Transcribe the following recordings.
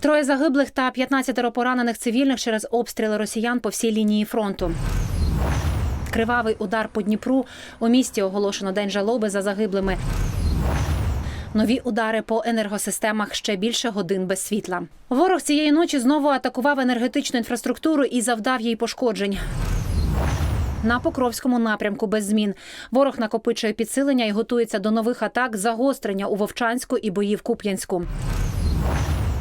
Троє загиблих та 15 поранених цивільних через обстріли росіян по всій лінії фронту. Кривавий удар по Дніпру. У місті оголошено день жалоби за загиблими. Нові удари по енергосистемах ще більше годин без світла. Ворог цієї ночі знову атакував енергетичну інфраструктуру і завдав їй пошкоджень. На Покровському напрямку без змін ворог накопичує підсилення і готується до нових атак загострення у Вовчанську і бої в Куп'янську.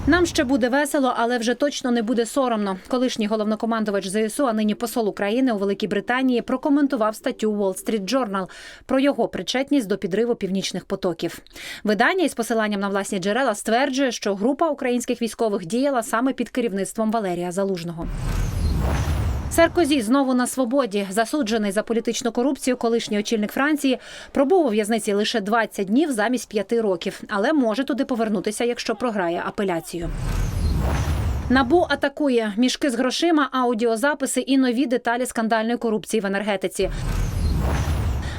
Нам ще буде весело, але вже точно не буде соромно. Колишній головнокомандувач ЗСУ, а нині посол України у Великій Британії, прокоментував статтю Wall Street Journal про його причетність до підриву північних потоків. Видання із посиланням на власні джерела стверджує, що група українських військових діяла саме під керівництвом Валерія Залужного. Саркозі знову на свободі. Засуджений за політичну корупцію, колишній очільник Франції пробув у в'язниці лише 20 днів замість 5 років, але може туди повернутися, якщо програє апеляцію. Набу атакує мішки з грошима, аудіозаписи і нові деталі скандальної корупції в енергетиці.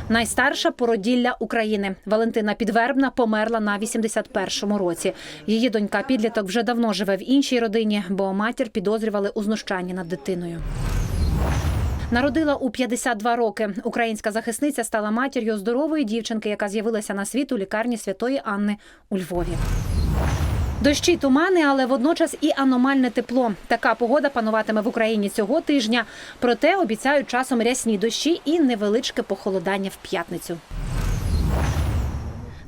Найстарша породілля України Валентина Підвербна померла на 81-му році. Її донька підліток вже давно живе в іншій родині, бо матір підозрювали у знущанні над дитиною. Народила у 52 роки. Українська захисниця стала матір'ю здорової дівчинки, яка з'явилася на світ у лікарні Святої Анни у Львові. Дощі тумани, але водночас і аномальне тепло. Така погода пануватиме в Україні цього тижня. Проте обіцяють часом рясні дощі і невеличке похолодання в п'ятницю.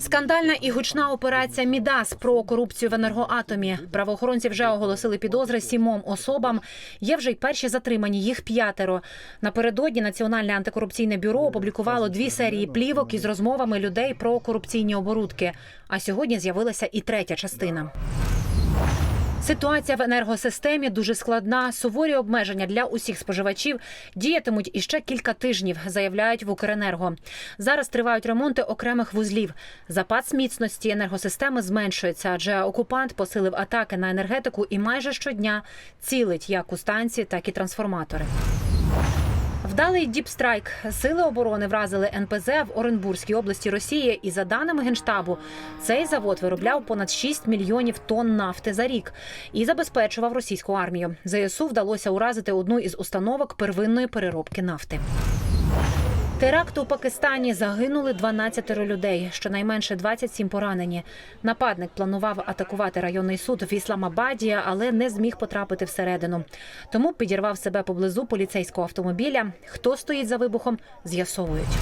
Скандальна і гучна операція Мідас про корупцію в енергоатомі. Правоохоронці вже оголосили підозри сімом особам. Є вже й перші затримані. Їх п'ятеро. Напередодні Національне антикорупційне бюро опублікувало дві серії плівок із розмовами людей про корупційні оборудки. А сьогодні з'явилася і третя частина. Ситуація в енергосистемі дуже складна. Суворі обмеження для усіх споживачів діятимуть іще кілька тижнів, заявляють в Укренерго. Зараз тривають ремонти окремих вузлів. Запас міцності енергосистеми зменшується, адже окупант посилив атаки на енергетику і майже щодня цілить як у станції, так і трансформатори. Вдалий діпстрайк. Сили оборони вразили НПЗ в Оренбурзькій області Росії. І за даними генштабу, цей завод виробляв понад 6 мільйонів тонн нафти за рік і забезпечував російську армію. ЗСУ вдалося уразити одну із установок первинної переробки нафти. Теракт у Пакистані загинули 12 людей, щонайменше 27 поранені. Нападник планував атакувати районний суд в Ісламабаді, але не зміг потрапити всередину. Тому підірвав себе поблизу поліцейського автомобіля. Хто стоїть за вибухом, з'ясовують.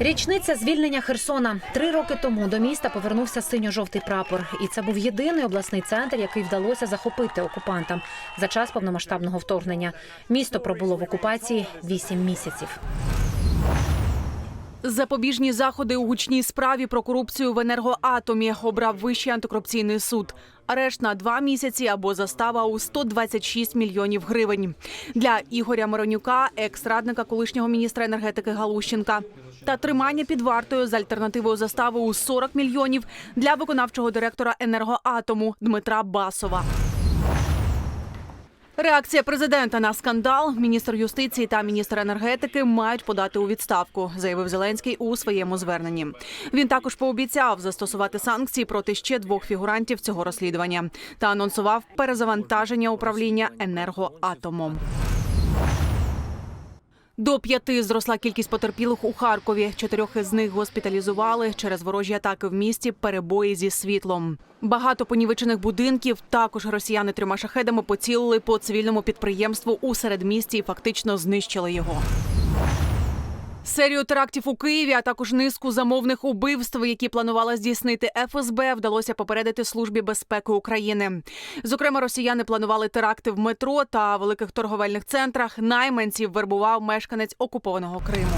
Річниця звільнення Херсона три роки тому до міста повернувся синьо-жовтий прапор, і це був єдиний обласний центр, який вдалося захопити окупантам за час повномасштабного вторгнення. Місто пробуло в окупації вісім місяців. Запобіжні заходи у гучній справі про корупцію в енергоатомі обрав Вищий антикорупційний суд. Арешт на два місяці або застава у 126 мільйонів гривень для Ігоря Миронюка, екс-радника колишнього міністра енергетики Галущенка, та тримання під вартою з альтернативою застави у 40 мільйонів для виконавчого директора енергоатому Дмитра Басова. Реакція президента на скандал. Міністр юстиції та міністр енергетики мають подати у відставку, заявив Зеленський у своєму зверненні. Він також пообіцяв застосувати санкції проти ще двох фігурантів цього розслідування та анонсував перезавантаження управління енергоатомом. До п'яти зросла кількість потерпілих у Харкові. Чотирьох із них госпіталізували через ворожі атаки в місті, перебої зі світлом. Багато понівечених будинків. Також росіяни трьома шахедами поцілили по цивільному підприємству у середмісті і фактично знищили його. Серію терактів у Києві, а також низку замовних убивств, які планувала здійснити ФСБ, вдалося попередити службі безпеки України. Зокрема, росіяни планували теракти в метро та великих торговельних центрах. Найманців вербував мешканець окупованого Криму.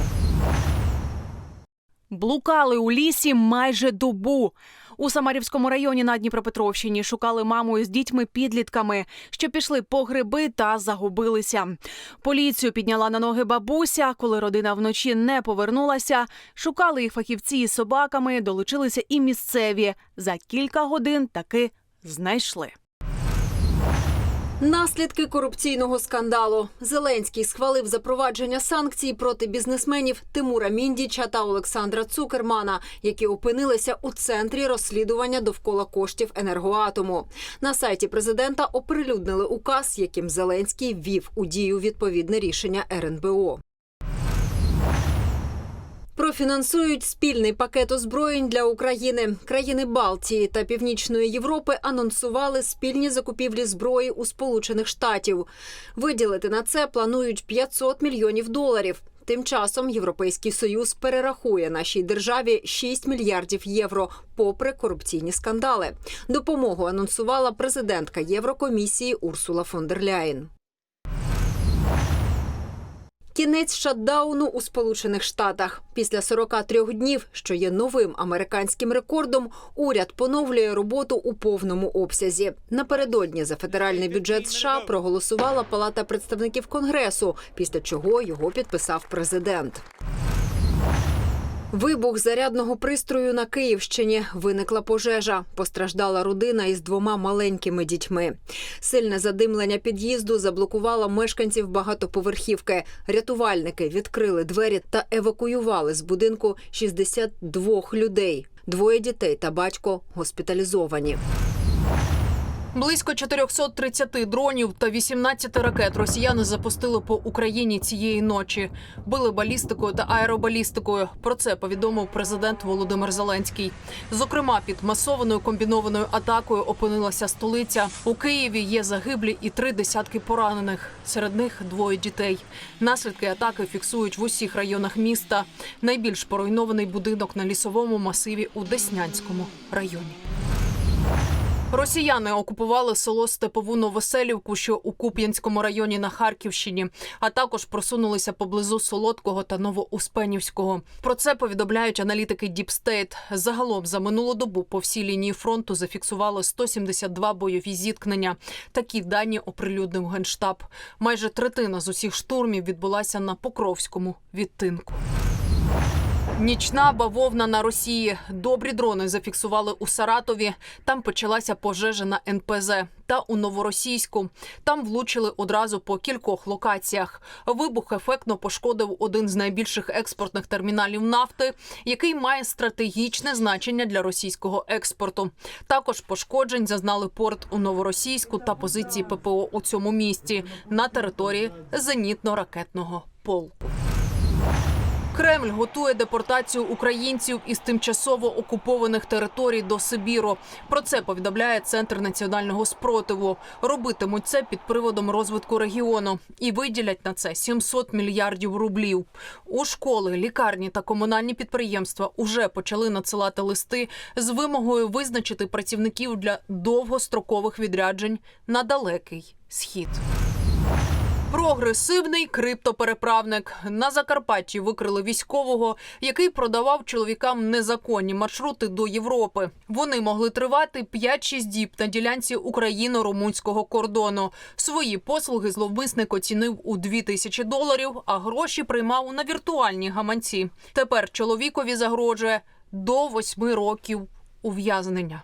Блукали у лісі майже добу. У Самарівському районі на Дніпропетровщині шукали маму із дітьми-підлітками, що пішли по гриби та загубилися. Поліцію підняла на ноги бабуся. Коли родина вночі не повернулася, шукали їх фахівці із собаками, долучилися і місцеві. За кілька годин таки знайшли. Наслідки корупційного скандалу. Зеленський схвалив запровадження санкцій проти бізнесменів Тимура Міндіча та Олександра Цукермана, які опинилися у центрі розслідування довкола коштів енергоатому. На сайті президента оприлюднили указ, яким Зеленський ввів у дію відповідне рішення РНБО. Профінансують спільний пакет озброєнь для України. Країни Балтії та Північної Європи анонсували спільні закупівлі зброї у Сполучених Штатів. Виділити на це планують 500 мільйонів доларів. Тим часом Європейський союз перерахує нашій державі 6 мільярдів євро, попри корупційні скандали. Допомогу анонсувала президентка Єврокомісії Урсула фон дер Ляєн. Кінець шатдауну у Сполучених Штатах після 43 днів, що є новим американським рекордом, уряд поновлює роботу у повному обсязі. Напередодні за федеральний бюджет США проголосувала Палата представників Конгресу, після чого його підписав президент. Вибух зарядного пристрою на Київщині виникла пожежа. Постраждала родина із двома маленькими дітьми. Сильне задимлення під'їзду заблокувало мешканців багатоповерхівки. Рятувальники відкрили двері та евакуювали з будинку 62 людей. Двоє дітей та батько госпіталізовані. Близько 430 дронів та 18 ракет росіяни запустили по Україні цієї ночі. Били балістикою та аеробалістикою. Про це повідомив президент Володимир Зеленський. Зокрема, під масованою комбінованою атакою опинилася столиця. У Києві є загиблі і три десятки поранених. Серед них двоє дітей. Наслідки атаки фіксують в усіх районах міста. Найбільш поруйнований будинок на лісовому масиві у Деснянському районі. Росіяни окупували село Степову Новоселівку, що у Куп'янському районі на Харківщині, а також просунулися поблизу Солодкого та Новоуспенівського. Про це повідомляють аналітики Діпстейт. Загалом за минулу добу по всій лінії фронту зафіксували 172 бойові зіткнення. Такі дані оприлюднив генштаб. Майже третина з усіх штурмів відбулася на Покровському відтинку. Нічна бавовна на Росії. Добрі дрони зафіксували у Саратові. Там почалася пожежа на НПЗ та у Новоросійську. Там влучили одразу по кількох локаціях. Вибух ефектно пошкодив один з найбільших експортних терміналів нафти, який має стратегічне значення для російського експорту. Також пошкоджень зазнали порт у Новоросійську та позиції ППО у цьому місті на території зенітно-ракетного полку. Кремль готує депортацію українців із тимчасово окупованих територій до Сибіру. Про це повідомляє Центр національного спротиву. Робитимуть це під приводом розвитку регіону і виділять на це 700 мільярдів рублів. У школи, лікарні та комунальні підприємства уже почали надсилати листи з вимогою визначити працівників для довгострокових відряджень на далекий схід. Прогресивний криптопереправник на Закарпатті викрили військового, який продавав чоловікам незаконні маршрути до Європи. Вони могли тривати 5-6 діб на ділянці україно-румунського кордону. Свої послуги зловмисник оцінив у 2 тисячі доларів, а гроші приймав на віртуальні гаманці. Тепер чоловікові загрожує до 8 років ув'язнення.